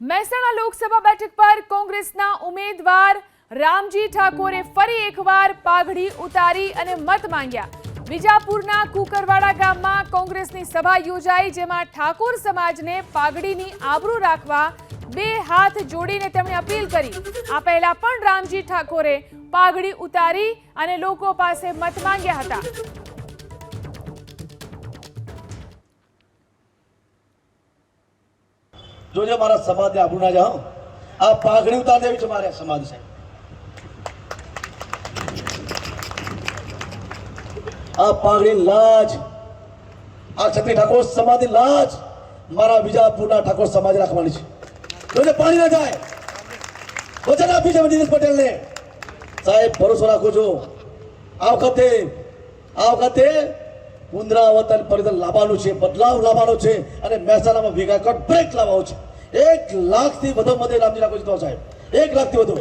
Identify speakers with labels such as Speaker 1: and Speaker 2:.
Speaker 1: મહેસાણા લોકસભા બેઠક પર કોંગ્રેસના ઉમેદવાર રામજી ઠાકોરે ફરી એકવાર પાઘડી ઉતારી અને મત માંગ્યા. વિજાપુરના કુકરવાડા ગામમાં કોંગ્રેસની સભા યોજાઈ, જેમાં ઠાકોર સમાજને પાઘડીની આબરૂ રાખવા બે હાથ જોડીને તેમણે અપીલ કરી. આ પહેલા પણ રામજી ઠાકોરે પાઘડી ઉતારી અને લોકો પાસે મત માંગ્યા હતા.
Speaker 2: જોજો મારા સમાજને આબરૂ ના જાઓ. આ પાઘડી ઉતાર દેવી છે મારે સમાજ સાહેબ. આ પાઘડી લાજ, આ છત્રી ઠાકોર સમાજની લાજ મારા વિજાપુરના ઠાકોર સમાજ રાખવાની છે. જોજે પાણી ના જાય. વચન આપી છે દિનેશ પટેલને. સાહેબ, ભરોસો રાખો છો. આ વખતે આ વખતે પુનરાવર્તન પરિવર્તન લાવવાનું છે, બદલાવ લાવવાનો છે અને મહેસાણામાં ભેગા કટ બ્રેક લાવવાનો છે. એક લાખથી વધુ મતે રામજી રાખો જીતવા સાહેબ. એક લાખથી વધુ.